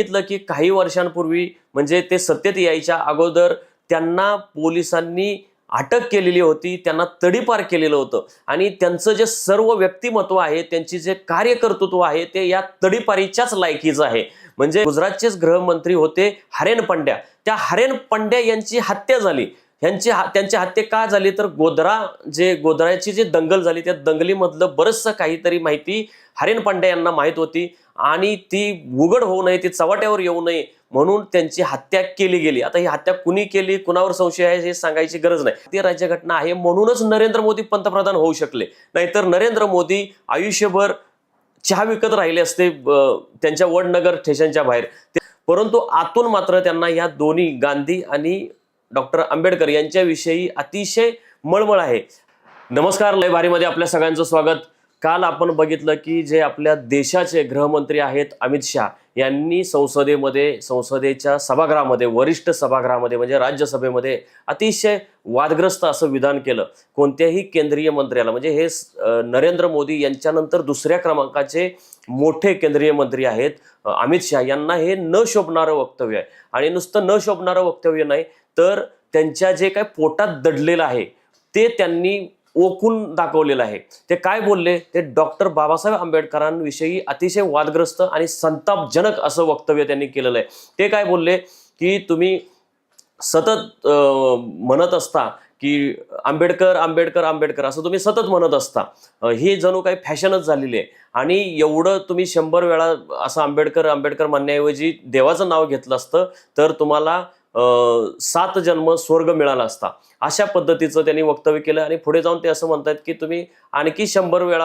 सांगितलं की काही वर्षांपूर्वी म्हणजे ते सत्तेत यायच्या अगोदर त्यांना पोलिसांनी अटक केलेली होती त्यांना तडीपार केलेलं होतं. आणि त्यांचं जे सर्व व्यक्तिमत्व आहे त्यांची जे कार्यकर्तृत्व आहे ते या तडीपारीच्याच लायकीचं आहे. म्हणजे गुजरातचेच गृहमंत्री होते हरेन पंड्या. त्या हरेन पंड्या यांची हत्या झाली. ह्यांची त्यांची हत्या का झाली? तर गोधरा जे गोधराची जे दंगल झाली त्या दंगलीमधलं बरंचसं काहीतरी माहिती हरेन पांडे यांना माहीत होती. आणि ती उघड होऊ नये ती चव्हाट्यावर येऊ नये म्हणून त्यांची हत्या केली गेली. आता ही हत्या कुणी केली कुणावर संशय आहे हे सांगायची गरज नाही. ती राज्यघटना आहे म्हणूनच नरेंद्र मोदी पंतप्रधान होऊ शकले. नाहीतर नरेंद्र मोदी आयुष्यभर चहा विकत राहिले असते त्यांच्या वडनगर स्टेशनच्या बाहेर. परंतु आतून मात्र त्यांना या दोन्ही गांधी आणि डॉक्टर आंबेडकर यांच्याविषयी अतिशय मळमळ आहे. नमस्कार लय भारीमध्ये आपल्या सगळ्यांचं स्वागत. काल आपण बघितलं की जे आपल्या देशाचे गृहमंत्री आहेत अमित शहा यांनी संसदेमध्ये संसदेच्या सभागृहामध्ये वरिष्ठ सभागृहामध्ये म्हणजे राज्यसभेमध्ये अतिशय वादग्रस्त असं विधान केलं. कोणत्याही केंद्रीय मंत्र्याला म्हणजे हे नरेंद्र मोदी यांच्यानंतर दुसऱ्या क्रमांकाचे मोठे केंद्रीय मंत्री आहेत अमित शहा. यांना हे न शोभणारं वक्तव्य आहे. आणि नुसतं न शोभणारं वक्तव्य नाही तर त्यांच्या जे काय पोटात दडलेलं आहे ते त्यांनी ओकून दाखवलेलं आहे. ते काय बोलले? ते डॉक्टर बाबासाहेब आंबेडकरांविषयी अतिशय वादग्रस्त आणि संतापजनक असं वक्तव्य त्यांनी केलेलं आहे. ते काय बोलले? की तुम्ही सतत म्हणत असता की आंबेडकर आंबेडकर आंबेडकर असं तुम्ही सतत म्हणत असता. ही जणू काही फॅशनच झालेली आहे. आणि एवढं तुम्ही शंभर वेळा असं आंबेडकर आंबेडकर म्हणण्याऐवजी देवाचं नाव घेतलं असतं तर तुम्हाला सात जन्म स्वर्ग मिळाला असता. अशा पद्धतीचं त्यांनी वक्तव्य केलं आणि पुढे जाऊन ते असं म्हणतात की तुम्ही आणखी शंभर वेळा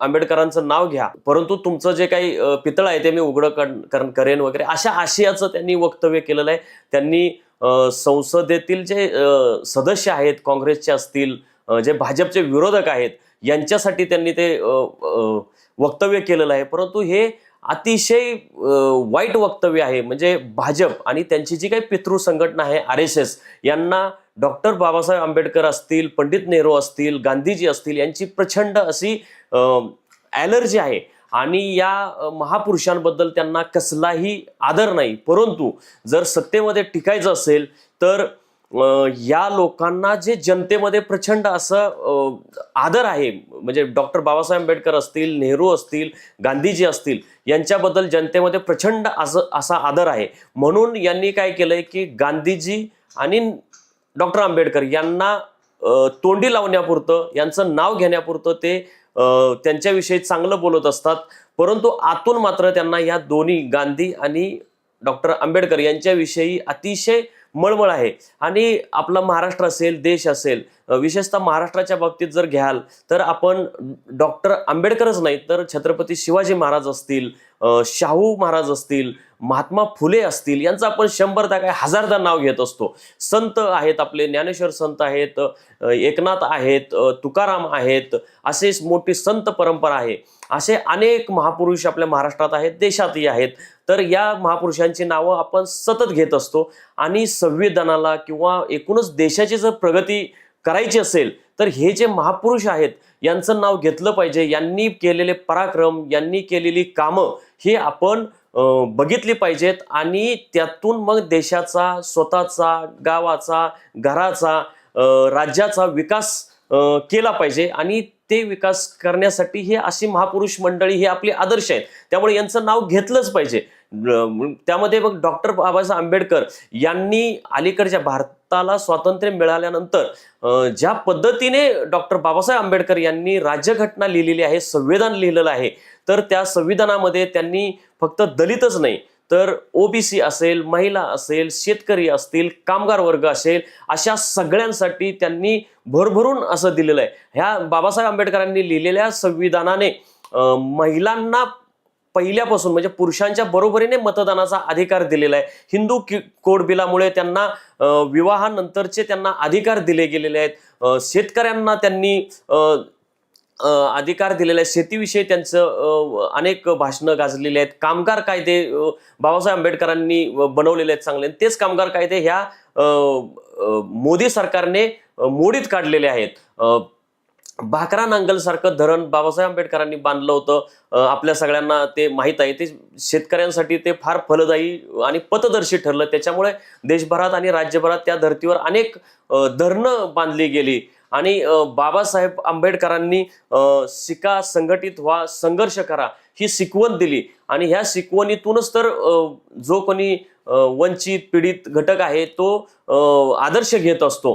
आंबेडकरांचं नाव घ्या. परंतु तुमचं जे काही पितळ आहे ते मी उघडं कर- करेन वगैरे. अशा आशयाचं त्यांनी वक्तव्य केलेलं आहे. त्यांनी संसदेतील जे सदस्य आहेत काँग्रेसचे असतील जे भाजपचे विरोधक आहेत यांच्यासाठी त्यांनी ते वक्तव्य केलेलं आहे. परंतु हे अतिशय वाईट वक्तव्य आहे. म्हणजे भाजप आणि त्यांची जी काही पितृ संघटना आहे आर एस एस यांना डॉक्टर बाबासाहेब आंबेडकर असतील पंडित नेहरू असतील गांधीजी असतील यांची प्रचंड अशी ॲलर्जी आहे. आणि या महापुरुषांबद्दल त्यांना कसलाही आदर नाही. परंतु जर सत्तेमध्ये टिकायचं असेल तर या लोकांना जे जनतेमध्ये प्रचंड असं आदर आहे म्हणजे डॉक्टर बाबासाहेब आंबेडकर असतील नेहरू असतील गांधीजी असतील यांच्याबद्दल जनतेमध्ये प्रचंड असं असा आदर आहे. म्हणून यांनी काय केलंय की गांधीजी आणि डॉक्टर आंबेडकर यांना तोंडी लावण्यापुरतं यांचं नाव घेण्यापुरतं ते त्यांच्याविषयी चांगलं बोलत असतात. परंतु आतून मात्र त्यांना या दोन्ही गांधी आणि डॉक्टर आंबेडकर यांच्याविषयी अतिशय मळमळ आहे. आणि आपला महाराष्ट्र असेल देश असेल विशेषतः महाराष्ट्राच्या बाबतीत जर घ्याल तर आपण डॉक्टर आंबेडकरच नाही तर छत्रपती शिवाजी महाराज असतील शाहू महाराज असतील महात्मा फुले असतील यांचं आपण शंभरदा काय हजारदा नाव घेत असतो. संत आहेत आपले ज्ञानेश्वर संत आहेत एकनाथ आहेत तुकाराम आहेत असे मोठी संत परंपरा आहे. असे अनेक महापुरुष आपल्या महाराष्ट्रात आहेत देशातही आहेत. तर या महापुरुषांची नावं आपण सतत घेत असतो. आणि संविधानाला किंवा एकूणच देशाची जर प्रगती करायची असेल तर हे जे महापुरुष आहेत यांचं नाव घेतलं पाहिजे. यांनी केलेले पराक्रम यांनी केलेली कामं हे आपण बघितली पाहिजेत. आणि त्यातून मग देशाचा स्वतःचा गावाचा घराचा राज्याचा विकास केला पाहिजे. आणि ते विकास करण्यासाठी हे अशी महापुरुष मंडळी हे आपले आदर्श आहेत. त्यामुळे यांचं नाव घेतलंच पाहिजे. त्यामध्ये मग डॉक्टर बाबासाहेब आंबेडकर यांनी अलीकडच्या भारताला स्वातंत्र्य मिळाल्यानंतर ज्या पद्धतीने डॉक्टर बाबासाहेब आंबेडकर यांनी राज्यघटना लिहिलेली आहे संविधान लिहिलेलं आहे तर त्या संविधानामध्ये त्यांनी फक्त दलितच नाही तर ओबीसी असेल महिला असेल शेतकरी असतील कामगार वर्ग असेल अशा सगळ्यांसाठी त्यांनी भरभरून असं दिलेलं आहे. ह्या बाबासाहेब आंबेडकरांनी लिहिलेल्या संविधानाने महिलांना पहिल्यापासून म्हणजे पुरुषांच्या बरोबरीने मतदानाचा अधिकार दिलेला आहे. हिंदू कोड बिलामुळे त्यांना विवाहानंतरचे त्यांना अधिकार दिले गेलेले आहेत. शेतकऱ्यांना त्यांनी अधिकार दिलेले आहेत. शेतीविषयी त्यांचं अनेक भाषणं गाजलेली आहेत. कामगार कायदे बाबासाहेब आंबेडकरांनी बनवलेले आहेत चांगले. आणि तेच कामगार कायदे ह्या मोदी सरकारने मोडीत काढलेले आहेत. भाकरा नांगलसारखं धरण बाबासाहेब आंबेडकरांनी बांधलं होतं. आपल्या सगळ्यांना ते माहीत आहे. ते शेतकऱ्यांसाठी ते फार फलदायी आणि पथदर्शी ठरलं. त्याच्यामुळे देशभरात आणि राज्यभरात त्या धर्तीवर अनेक धरणं बांधली गेली. आणि बाबासाहेब आंबेडकरांनी शिका संघटित व्हा संघर्ष करा ही शिकवण दिली. आणि ह्या शिकवणीतूनच तर जो कोणी वंचित पीडित घटक आहे तो आदर्श घेत असतो.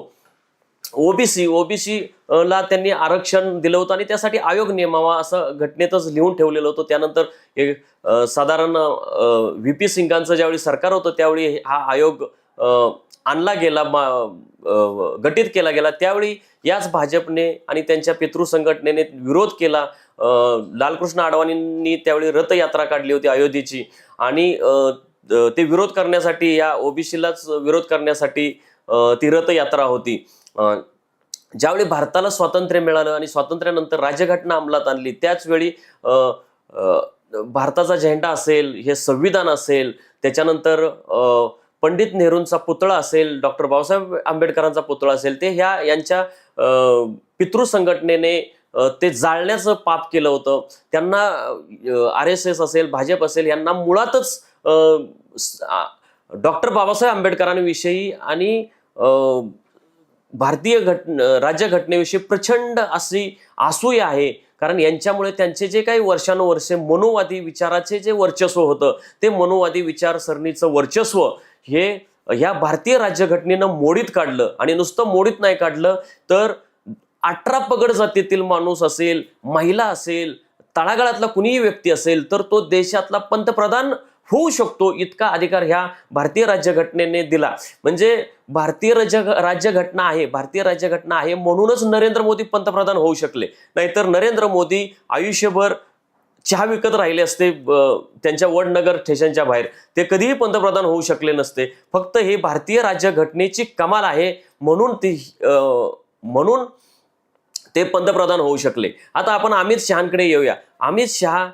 ओबीसी ओबीसी ला त्यांनी आरक्षण दिलं होतं आणि त्यासाठी आयोग नेमावा असं घटनेतच लिहून ठेवलेलं होतं. त्यानंतर हे, साधारण व्ही पी सिंगांचं ज्यावेळी सरकार होतं त्यावेळी हा आयोग आणला गेला मा- गटित गठीत केला गेला. त्यावेळी याच भाजपने आणि त्यांच्या पितृ संघटनेने विरोध केला. लालकृष्ण आडवाणींनी त्यावेळी रथयात्रा काढली होती अयोध्येची. आणि ते विरोध करण्यासाठी या ओबीसीलाच विरोध करण्यासाठी ती रथयात्रा होती. ज्यावेळी भारताला स्वातंत्र्य मिळालं आणि स्वातंत्र्यानंतर राज्यघटना अंमलात आणली त्याचवेळी भारताचा झेंडा असेल हे संविधान असेल त्याच्यानंतर पंडित नेहरूंचा पुतळा असेल डॉक्टर बाबासाहेब आंबेडकरांचा पुतळा असेल ते ह्या यांच्या पितृसंघटनेने पितृ संघटनेने ते जाळण्याचं पाप केलं होतं. त्यांना आर एस एस असेल भाजप असेल यांना मुळातच डॉक्टर बाबासाहेब आंबेडकरांविषयी आणि भारतीय घट राज्यघटनेविषयी प्रचंड अशी असूया आहे. कारण यांच्यामुळे त्यांचे जे काही वर्षानुवर्षे मनोवादी विचाराचे जे वर्चस्व होतं ते मनोवादी विचारसरणीचं वर्चस्व हे ह्या भारतीय राज्यघटनेनं मोडीत काढलं. आणि नुसतं मोडीत नाही काढलं तर अठरा पगड जातीतील माणूस असेल महिला असेल तळागाळातला कुणीही व्यक्ती असेल तर तो देशातला पंतप्रधान होऊ शकतो इतका अधिकार ह्या भारतीय राज्यघटनेने दिला. म्हणजे भारतीय राज्य राज्यघटना आहे भारतीय राज्यघटना आहे म्हणूनच नरेंद्र मोदी पंतप्रधान होऊ शकले. नाहीतर नरेंद्र मोदी आयुष्यभर चहा विकत राहिले असते ब- त्यांच्या वडनगर स्टेशनच्या बाहेर. ते कधीही पंतप्रधान होऊ शकले नसते. फक्त हे भारतीय राज्यघटनेची कमाल आहे म्हणून ती म्हणून ते पंतप्रधान होऊ शकले. आता आपण अमित शहाकडे येऊया. अमित शहा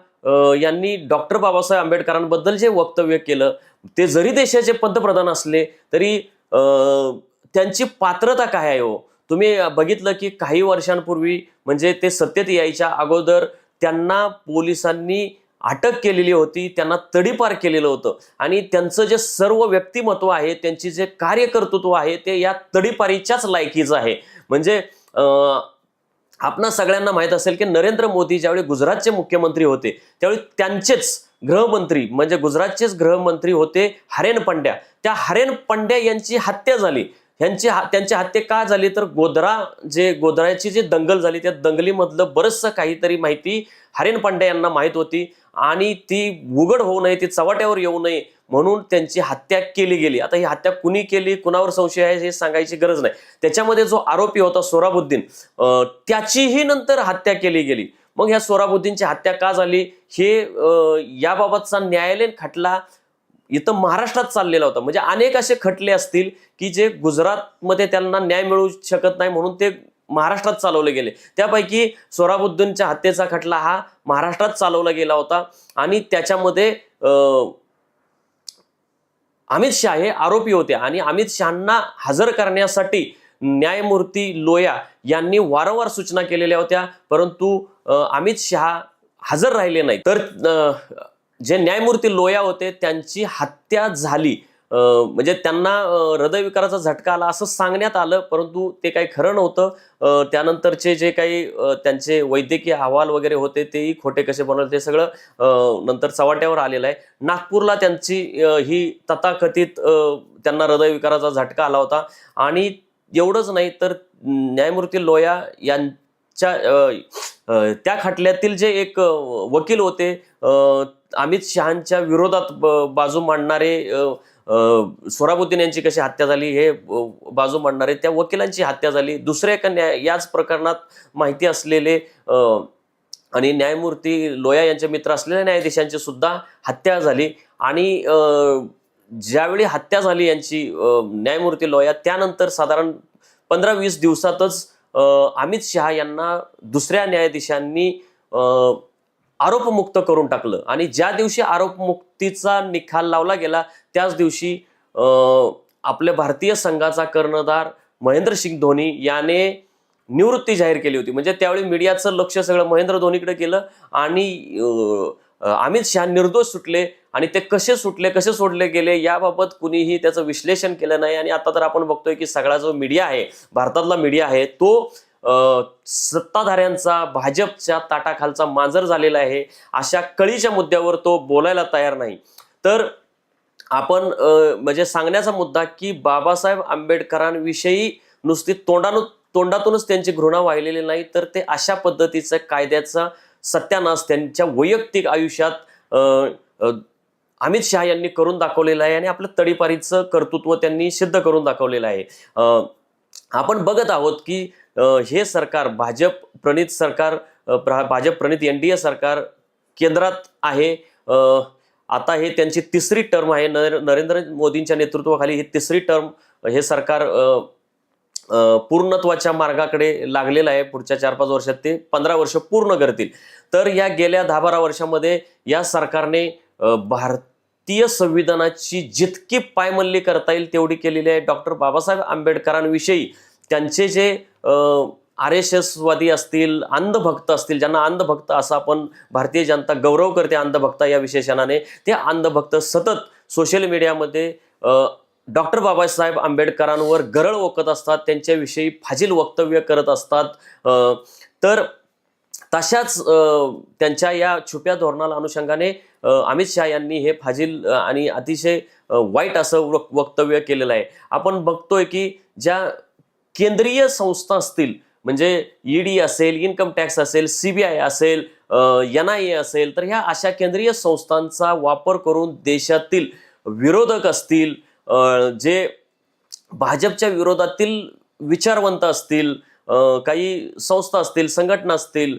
यांनी डॉक्टर बाबासाहेब आंबेडकरांबद्दल जे वक्तव्य केलं ते जरी देशाचे पंतप्रधान असले तरी त्यांची पात्रता काय आहे हो? तुम्ही बघितलं की काही वर्षांपूर्वी म्हणजे ते सत्तेत यायच्या अगोदर त्यांना पोलिसांनी अटक केलेली होती त्यांना तडीपार केलेलं होतं. आणि त्यांचं जे सर्व व्यक्तिमत्व आहे त्यांची जे कार्यकर्तृत्व आहे ते या तडीपारीच्याच लायकीचं आहे. म्हणजे आपणा सगळ्यांना माहीत असेल की नरेंद्र मोदी ज्यावेळी गुजरातचे मुख्यमंत्री होते त्यावेळी त्यांचेच गृहमंत्री म्हणजे गुजरातचेच गृहमंत्री होते हरेन पंड्या. त्या हरेन पंड्या यांची हत्या झाली. यांची हा- त्यांची हत्या का झाली? तर गोधरा जे गोधराची जी दंगल झाली त्या दंगलीमधलं बरंचसं काहीतरी माहिती हरेन पंड्या यांना माहीत होती. आणि ती उघड होऊ नये ती चव्हाट्यावर येऊ नये म्हणून त्यांची हत्या केली गेली. आता ही हत्या कुणी केली कुणावर संशय आहे हे सांगायची गरज नाही. त्याच्यामध्ये जो आरोपी होता सोराबुद्दीन त्याचीही नंतर हत्या केली गेली. मग ह्या सोराबुद्दीनची हत्या का झाली? हे याबाबतचा न्यायालयीन खटला इथं महाराष्ट्रात चाललेला होता. म्हणजे अनेक असे खटले असतील की जे गुजरातमध्ये त्यांना न्याय मिळू शकत नाही म्हणून ते महाराष्ट्रात चालवले गेले. त्यापैकी सोराबुद्दीनच्या हत्येचा खटला हा महाराष्ट्रात चालवला गेला होता. आणि त्याच्यामध्ये अमित शहा हे आरोपी होते आणि अमित शहांना हजर करण्यासाठी न्यायमूर्ती लोया यांनी वारंवार सूचना केलेल्या होत्या परंतु अमित शहा हजर राहिले नाही तर जे न्यायमूर्ती लोया होते त्यांची हत्या झाली. म्हणजे त्यांना हृदयविकाराचा झटका आला असं सांगण्यात आलं परंतु ते काही खरं नव्हतं. त्यानंतरचे जे काही त्यांचे वैद्यकीय अहवाल वगैरे होते तेही खोटे कसे बनवले ते सगळं नंतर चव्हाट्यावर आलेलं आहे. नागपूरला त्यांची ही तथाकथित त्यांना हृदयविकाराचा झटका आला होता. आणि एवढंच नाही तर न्यायमूर्ती लोया यांच्या त्या खटल्यातील जे एक वकील होते अमित शहांच्या विरोधात ब- बाजू मांडणारे सोराबुद्दीन यांची कशी हत्या झाली हे बाजू मांडणारे त्या वकिलांची हत्या झाली. दुसऱ्या एका न्याय याच प्रकरणात माहिती असलेले आणि न्यायमूर्ती लोया यांचे मित्र असलेल्या न्यायाधीशांची सुद्धा हत्या झाली. आणि ज्यावेळी हत्या झाली यांची न्यायमूर्ती लोया त्यानंतर साधारण पंधरा वीस दिवसातच अमित शहा यांना दुसऱ्या न्यायाधीशांनी आरोपमुक्त करून टाकलं. आणि ज्या दिवशी आरोपमुक्तीचा निकाल लावला गेला त्याच दिवशी आपल्या भारतीय संघाचा कर्णधार महेंद्रसिंग धोनी याने निवृत्ती जाहीर केली होती. म्हणजे त्यावेळी मीडियाचं लक्ष सगळं महेंद्र धोनीकडे गेलं आणि अमित शहा निर्दोष सुटले आणि ते कसे सुटले कसे सोडले गेले याबाबत कुणीही त्याचं विश्लेषण केलं नाही. आणि आता तर आपण बघतोय की सगळा जो मीडिया आहे भारतातला मीडिया आहे तो सत्ताधाऱ्यांचा भाजपच्या ताटाखालचा मांजर झालेला आहे. अशा कळीच्या मुद्द्यावर तो बोलायला तयार नाही. तर आपण म्हणजे सांगण्याचा मुद्दा की बाबासाहेब आंबेडकरांविषयी नुसती तोंडानु तोंडातूनच त्यांची घृणा वाहिलेली नाही तर ते अशा पद्धतीचा कायद्याचा सत्यानाश त्यांच्या वैयक्तिक आयुष्यात अमित शहा यांनी करून दाखवलेलं आहे आणि आपलं तडीपारीचं कर्तृत्व त्यांनी सिद्ध करून दाखवलेलं आहे. आपण बघत आहोत की हे सरकार भाजप प्रणित सरकार भाजप प्रणित एन डी ए सरकार केंद्रात आहे. आता हे त्यांची तिसरी टर्म आहे. नर नरेंद्र मोदींच्या नेतृत्वाखाली ही तिसरी टर्म हे सरकार पूर्णत्वाच्या मार्गाकडे लागलेलं आहे. पुढच्या चार पाच वर्षात ते पंधरा वर्ष पूर्ण करतील. तर या गेल्या दहा बारा वर्षामध्ये या सरकारने भारतीय संविधानाची जितकी पायमल्ली करता येईल तेवढी केलेली आहे. डॉक्टर बाबासाहेब आंबेडकरांविषयी त्यांचे जे आर एस एसवादी असतील अंधभक्त असतील ज्यांना अंधभक्त असं आपण भारतीय जनता गौरव करते अंधभक्त या विशेषणाने ते अंधभक्त सतत सोशल मीडियामध्ये डॉक्टर बाबासाहेब आंबेडकरांवर गरळ ओकत असतात त्यांच्याविषयी फाजील वक्तव्य करत असतात. तर तशाच त्यांच्या या छुप्या धोरणाला अनुषंगाने अमित शहा यांनी हे फाजील आणि अतिशय वाईट असं वक्तव्य केलेलं आहे. आपण बघतोय की ज्या केंद्रीय संस्था असतील म्हणजे ईडी असेल इन्कम टॅक्स असेल सीबीआय असेल एन आय ए असेल तर ह्या अशा केंद्रीय संस्थांचा वापर करून देशातील विरोधक असतील जे भाजपच्या विरोधातील विचारवंत असतील काही संस्था असतील संघटना असतील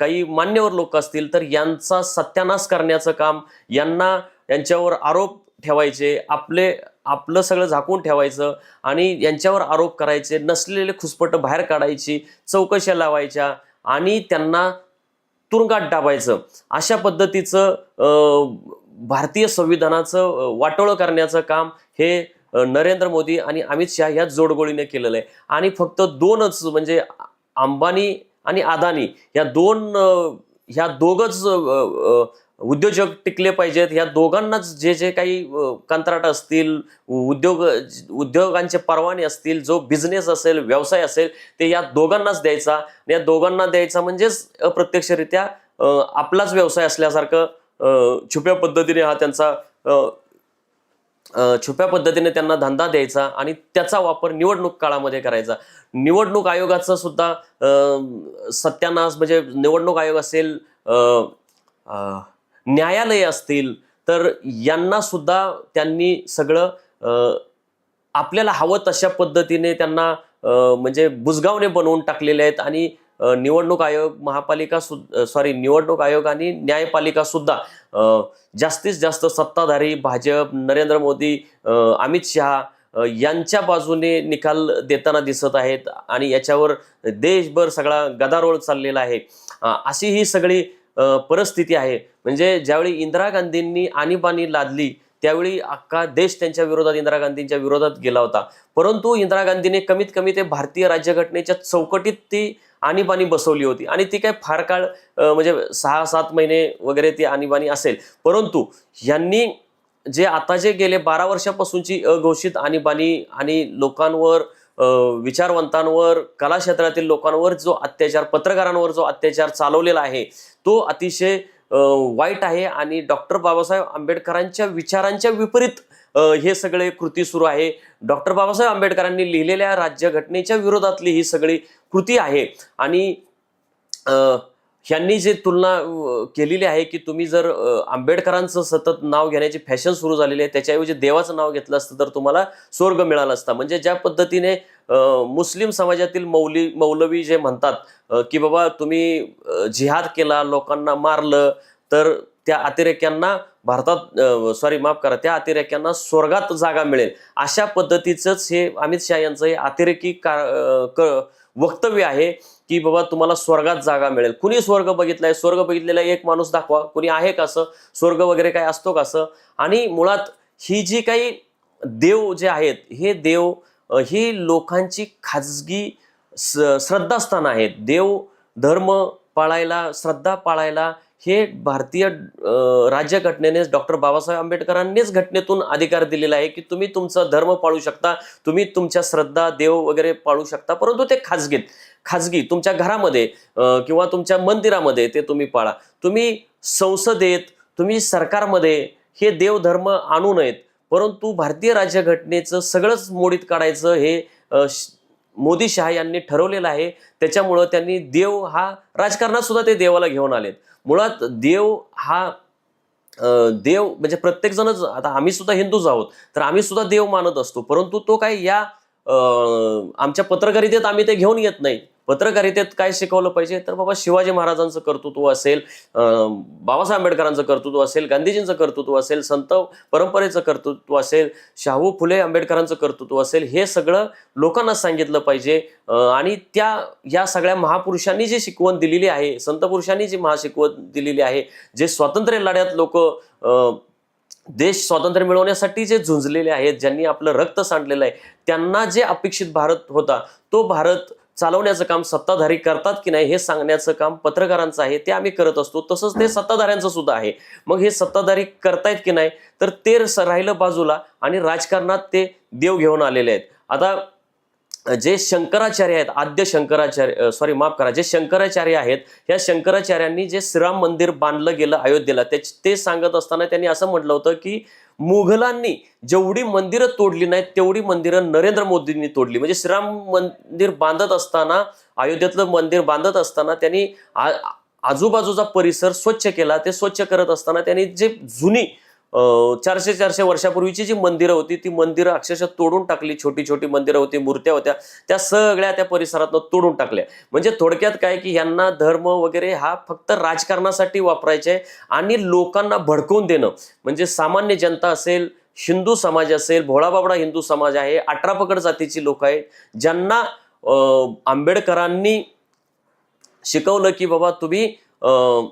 काही मान्यवर लोक असतील तर यांचा सत्यानाश करण्याचं काम यांना यांच्यावर आरोप ठेवायचे आपले आपलं सगळं झाकून ठेवायचं आणि यांच्यावर आरोप करायचे नसलेले खुसपट बाहेर काढायची चौकशा लावायच्या आणि त्यांना तुरुंगात डाबायचं अशा पद्धतीचं भारतीय संविधानाचं वाटोळं करण्याचं काम हे नरेंद्र मोदी आणि अमित शहा या जोडगोळीने केलेलं आहे. आणि फक्त दोनच म्हणजे अंबानी आणि अदानी या दोन ह्या दोघच उद्योजक टिकले पाहिजेत. ह्या दोघांनाच जे जे काही कंत्राट असतील उद्योग उद्योगांचे परवाने असतील जो बिझनेस असेल व्यवसाय असेल ते या दोघांनाच द्यायचा. या दोघांना द्यायचा म्हणजेच अप्रत्यक्षरित्या आपलाच व्यवसाय असल्यासारखं छुप्या पद्धतीने हा त्यांचा छुप्या पद्धतीने त्यांना धंदा द्यायचा आणि त्याचा वापर निवडणूक काळामध्ये करायचा. निवडणूक आयोगाचं सुद्धा सत्यानाश म्हणजे निवडणूक आयोग असेल न्यायालय असतील तर यांना सुद्धा त्यांनी सगळं आपल्याला हवं तशा पद्धतीने त्यांना म्हणजे बुजगावणे बनवून टाकलेले आहेत आणि निवडणूक आयोग महापालिका सुद्धा सॉरी निवडणूक आयोग आणि न्यायपालिका सुद्धा जास्तीत जास्त सत्ताधारी भाजप नरेंद्र मोदी अमित शहा यांच्या बाजूने निकाल देताना दिसत आहेत आणि याच्यावर देशभर सगळा गदारोळ चाललेला आहे. अशी ही सगळी परिस्थिती आहे. म्हणजे ज्यावेळी इंदिरा गांधींनी आणीबाणी लादली त्यावेळी अख्खा देश त्यांच्या विरोधात इंदिरा गांधींच्या विरोधात गेला होता. परंतु इंदिरा गांधीने कमीत कमी ते भारतीय राज्यघटनेच्या चौकटीत ती आणीबाणी बसवली होती. आणि ती काय फार काळ म्हणजे सहा सात महिने वगैरे ती आणीबाणी असेल. परंतु यांनी जे आता जे गेले बारा वर्षापासूनची अघोषित आणीबाणी आणि लोकांवर विचारवंतांवर कला क्षेत्रातील लोकांवर जो अत्याचार पत्रकारांवर जो अत्याचार चालवलेला आहे तो अतिशय वाईट आहे आणि डॉक्टर बाबासाहेब आंबेडकरांच्या विचारांच्या विपरीत हे सगळे कृती सुरू आहे. डॉक्टर बाबासाहेब आंबेडकरांनी लिहिलेल्या राज्यघटनेच्या विरोधातली ही सगळी कृती आहे. आणि ह्यांनी जे तुलना केलेली आहे की तुम्ही जर आंबेडकरांचं सतत नाव घेण्याची फॅशन सुरू झालेली आहे त्याच्याऐवजी देवाचं नाव घेतलं असतं तर तुम्हाला स्वर्ग मिळाला असता. म्हणजे ज्या पद्धतीने मुस्लिम समाजातील मौली मौलवी जे म्हणतात की बाबा तुम्ही जिहाद केला लोकांना मारलं तर त्या अतिरेक्यांना भारतात सॉरी माफ करा त्या अतिरेक्यांना स्वर्गात जागा मिळेल. अशा पद्धतीचंच हे अमित शहा यांचं हे अतिरेकी का क- वक्तव्य आहे. की बाबा तुम्हाला स्वर्गात जागा मिळेल. कुणी स्वर्ग बघितलाय? स्वर्ग बघितलेला एक माणूस दाखवा. कुणी आहे का असं? स्वर्ग वगैरे काय असतो का असं? आणि मुळात ही जी काही देव जे आहेत हे देव ही लोकांची खाजगी श्रद्धास्थान आहेत. देव धर्म पाळायला श्रद्धा पाळायला हे भारतीय राज्यघटनेने डॉक्टर बाबासाहेब आंबेडकरांनीच घटनेतून अधिकार दिलेला आहे की तुम्ही तुमचा धर्म पाळू शकता तुम्ही तुमच्या श्रद्धा देव वगैरे पाळू शकता परंतु ते खाजगीत. खाजगी तुमच्या घरामध्ये किंवा तुमच्या मंदिरामध्ये ते तुम्ही पाळा. तुम्ही संसदेत तुम्ही सरकारमध्ये हे देवधर्म आणू नयेत परंतु भारतीय राज्यघटनेचं सगळंच मोडीत काढायचं हे श- मोदी शहा यांनी ठरवलेलं आहे. त्याच्यामुळं त्यांनी देव हा राजकारणात सुद्धा ते देवाला घेऊन आलेत. मुळात देव हा देव म्हणजे प्रत्येकजणच आता आम्ही सुद्धा हिंदूच आहोत तर आम्ही सुद्धा देव मानत असतो परंतु तो काय या आमच्या पत्रकारितेत आम्ही ते घेऊन येत नाही. पत्रकारितेत काय शिकवलं पाहिजे? तर बाबा शिवाजी महाराजांचं कर्तृत्व असेल बाबासाहेब आंबेडकरांचं कर्तृत्व असेल गांधीजींचं कर्तृत्व असेल संत परंपरेचं कर्तृत्व असेल शाहू फुले आंबेडकरांचं कर्तृत्व असेल हे सगळं लोकांना सांगितलं पाहिजे. आणि त्या या सगळ्या महापुरुषांनी जी शिकवण दिलेली आहे संत पुरुषांनी जी महाशिकवण दिलेली आहे जे स्वातंत्र्य लढ्यात लोक देश स्वातंत्र्य मिळवण्यासाठी जे झुंजलेले आहेत ज्यांनी आपलं रक्त सांडलेलं आहे त्यांना जे अपेक्षित भारत होता तो भारत चालवण्याचं काम सत्ताधारी करतात की नाही हे सांगण्याचं काम पत्रकारांचं आहे ते आम्ही करत असतो. तसंच ते सत्ताधाऱ्यांचं सुद्धा आहे. मग हे सत्ताधारी करतायत की नाही? तर ते स- राहिलं बाजूला आणि राजकारणात ते देव घेऊन आलेले आहेत. आता जे शंकराचार्य आहेत आद्य शंकराचार्य सॉरी माफ करा जे शंकराचार्य आहेत या शंकराचार्यांनी जे श्रीराम मंदिर बांधलं गेलं अयोध्येला ते सांगत असताना त्यांनी असं म्हटलं होतं की मुघलांनी जेवढी मंदिरं तोडली नाहीत तेवढी मंदिरं नरेंद्र मोदींनी तोडली. म्हणजे श्रीराम मंदिर बांधत असताना अयोध्येतलं मंदिर बांधत असताना त्यांनी आ- आजूबाजूचा परिसर स्वच्छ केला. ते स्वच्छ करत असताना त्यांनी जे जुनी चारशे चारशे वर्षापूर्वीची जी मंदिरं होती ती मंदिरं अक्षरशः तोडून टाकली. छोटी छोटी मंदिरं होती मूर्त्या होत्या. त्या सगळ्या त्या परिसरातनं तोडून टाकल्या. म्हणजे थोडक्यात काय की यांना धर्म वगैरे हा फक्त राजकारणासाठी वापरायचे आहे आणि लोकांना भडकवून देणं. म्हणजे सामान्य जनता असेल हिंदू समाज असेल भोळाबाबडा हिंदू समाज आहे अठरा पकड जातीची लोक आहेत ज्यांना आंबेडकरांनी शिकवलं की बाबा तुम्ही अं,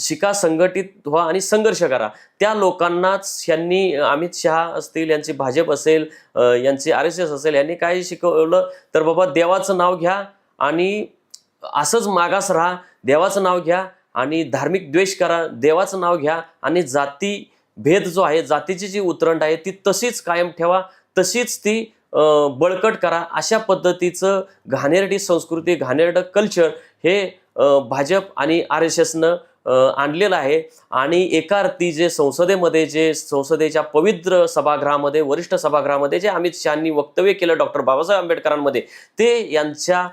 शिका संघटित व्हा आणि संघर्ष करा. त्या लोकांनाच यांनी अमित शहा असतील यांची भाजप असेल यांचे यांची आर एस एस असेल यांनी काय शिकवलं तर बाबा देवाचं नाव घ्या आणि असंच मागास राहा देवाचं नाव घ्या आणि धार्मिक द्वेष करा देवाचं नाव घ्या आणि जाती भेद जो आहे जातीची जी उतरंड आहे ती तशीच कायम ठेवा तशीच ती बळकट करा. अशा पद्धतीचं घाणेरडी संस्कृती घाणेरडं कल्चर हे भाजप आणि आर एस एसनं आणलेलं आहे. आणि एका अर्थी जे संसदेमध्ये जे संसदेच्या पवित्र सभागृहामध्ये वरिष्ठ सभागृहामध्ये जे अमित शहानी वक्तव्य केलं डॉक्टर बाबासाहेब आंबेडकरांमध्ये ते यांच्या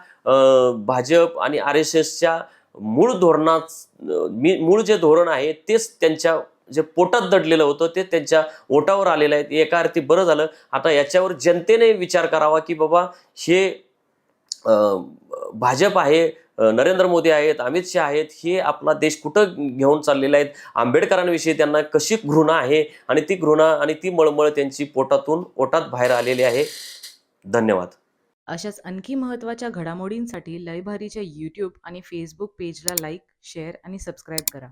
भाजप आणि आर एस एसच्या मूळ धोरणात मी- मूळ जे धोरण आहे तेच त्यांच्या जे पोटात दडलेलं होतं ते त्यांच्या ओटावर आलेलं आहे. एका अर्थी बरं झालं. आता याच्यावर जनतेने विचार करावा की बाबा हे भाजप आहे नरेंद्र मोदी आहेत अमित शहा आहेत हे आपला देश कुठं घेऊन चाललेले आहेत आंबेडकरांविषयी त्यांना कशी घृणा आहे आणि ती घृणा आणि ती मळमळ त्यांची पोटातून ओटात बाहेर आलेली आहे. धन्यवाद. अशाच आणखी महत्त्वाच्या घडामोडींसाठी लयभारीच्या यूट्यूब आणि फेसबुक पेजला लाईक शेअर आणि सबस्क्राईब करा.